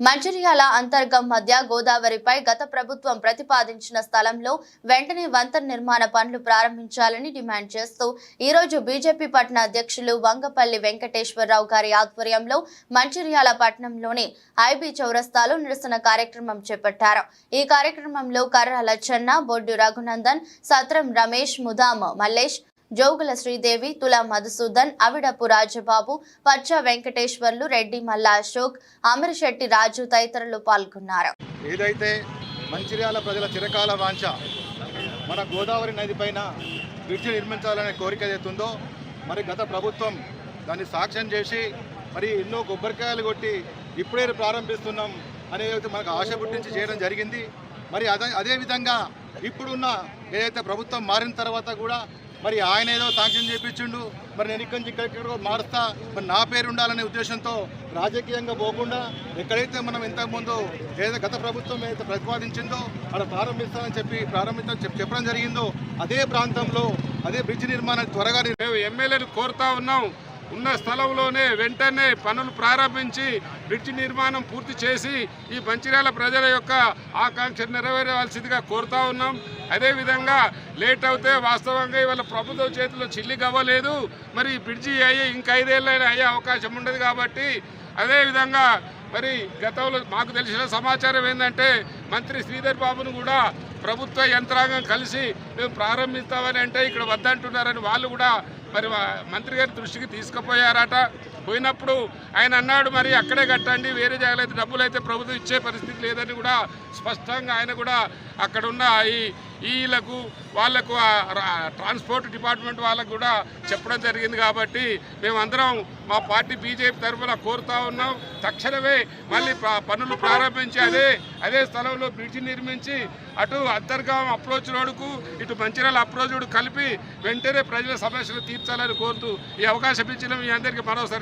మంచిర్యాల అంతర్గం మధ్య గోదావరిపై గత ప్రభుత్వం ప్రతిపాదించిన స్థలంలో వెంటనే వంతెన నిర్మాణ పనులు ప్రారంభించాలని డిమాండ్ చేస్తూ ఈ రోజు బీజేపీ పట్టణ అధ్యక్షులు వంగపల్లి వెంకటేశ్వరరావు గారి ఆధ్వర్యంలో మంచిర్యాల పట్టణంలోని ఐబీ చౌరస్తాలో నిరసన కార్యక్రమం చేపట్టారు. ఈ కార్యక్రమంలో కర్ర లచ్చన్న బొడ్డు రఘునందన్ సత్రం రమేష్ ముదామ మల్లేష్ జోగుల శ్రీదేవి తుల మధుసూదన్ అవిడపు రాజబాబు పచ్చ వెంకటేశ్వర్లు రెడ్డి మల్ల అశోక్ అమరశెట్టి రాజు తదితరులు పాల్గొన్నారు. ఏదైతే మంచిర్యాల ప్రజల చిరకాల వాంఛ మన గోదావరి నది పైన బ్రిడ్జి నిర్మించాలనే కోరిక ఏదైతుందో మరి గత ప్రభుత్వం దాన్ని సాక్ష్యం చేసి మరి ఎన్నో కొబ్బరికాయలు కొట్టి ఇప్పుడే ప్రారంభిస్తున్నాం అనేది మనకు ఆశ పుట్టించి చేయడం జరిగింది మరి అదే అదేవిధంగా ఇప్పుడున్న ఏదైతే ప్రభుత్వం మారిన తర్వాత కూడా మరి ఆయన ఏదో సాంక్షన్ చేపించిండు మరి నేను ఇక్కడి నుంచి ఇక్కడ మారుస్తా మరి నా పేరు ఉండాలనే ఉద్దేశంతో రాజకీయంగా పోకుండా ఎక్కడైతే మనం ఇంతకుముందు ఏదైతే గత ప్రభుత్వం ఏదైతే ప్రతిపాదించిందో అక్కడ ప్రారంభిస్తామని చెప్పి ప్రారంభించడం చెప్పడం జరిగిందో అదే ప్రాంతంలో అదే బ్రిడ్జ్ నిర్మాణం త్వరగా మేము ఎమ్మెల్యేలు కోరుతా ఉన్నాం. ఉన్న స్థలంలోనే వెంటనే పనులు ప్రారంభించి బ్రిడ్జ్ నిర్మాణం పూర్తి చేసి ఈ మంచిర్యాల ప్రజల యొక్క ఆకాంక్ష నెరవేరవలసిందిగా కోరుతా ఉన్నాం. అదేవిధంగా లేట్ అవుతే వాస్తవంగా ఇవాళ ప్రభుత్వం చేతిలో చిల్లి గవ్వలేదు మరి ఈ బ్రిడ్జి అయ్యి ఇంకా ఐదేళ్ళైనా అయ్యే అవకాశం ఉండదు కాబట్టి అదేవిధంగా మరి గతంలో మాకు తెలిసిన సమాచారం ఏంటంటే మంత్రి శ్రీధర్ బాబును కూడా ప్రభుత్వ యంత్రాంగం కలిసి మేము ప్రారంభిస్తామని అంటే ఇక్కడ వద్దంటున్నారని వాళ్ళు కూడా మరి మంత్రి గారి దృష్టికి తీసుకుపోయారట. పోయినప్పుడు ఆయన అన్నాడు మరి అక్కడే కట్టండి వేరే జాగాలైతే డబ్బులు అయితే ప్రభుత్వం ఇచ్చే పరిస్థితి లేదని కూడా స్పష్టంగా ఆయన కూడా అక్కడున్న ఈ వీళ్ళకు వాళ్ళకు ట్రాన్స్పోర్ట్ డిపార్ట్మెంట్ వాళ్ళకు కూడా చెప్పడం జరిగింది కాబట్టి మేమందరం మా పార్టీ బీజేపీ తరఫున కోరుతా ఉన్నాం. తక్షణమే మళ్ళీ పనులు ప్రారంభించి అదే అదే స్థలంలో బ్రిడ్జి నిర్మించి అటు అంతర్గాం అప్రోచ్ రోడ్డుకు ఇటు మంచిర్యాల అప్రోచ్ రోడ్డు కలిపి వెంటనే ప్రజల సమస్యలు తీర్చాలని కోరుతూ ఈ అవకాశం ఇచ్చిన మీ అందరికీ మరోసారి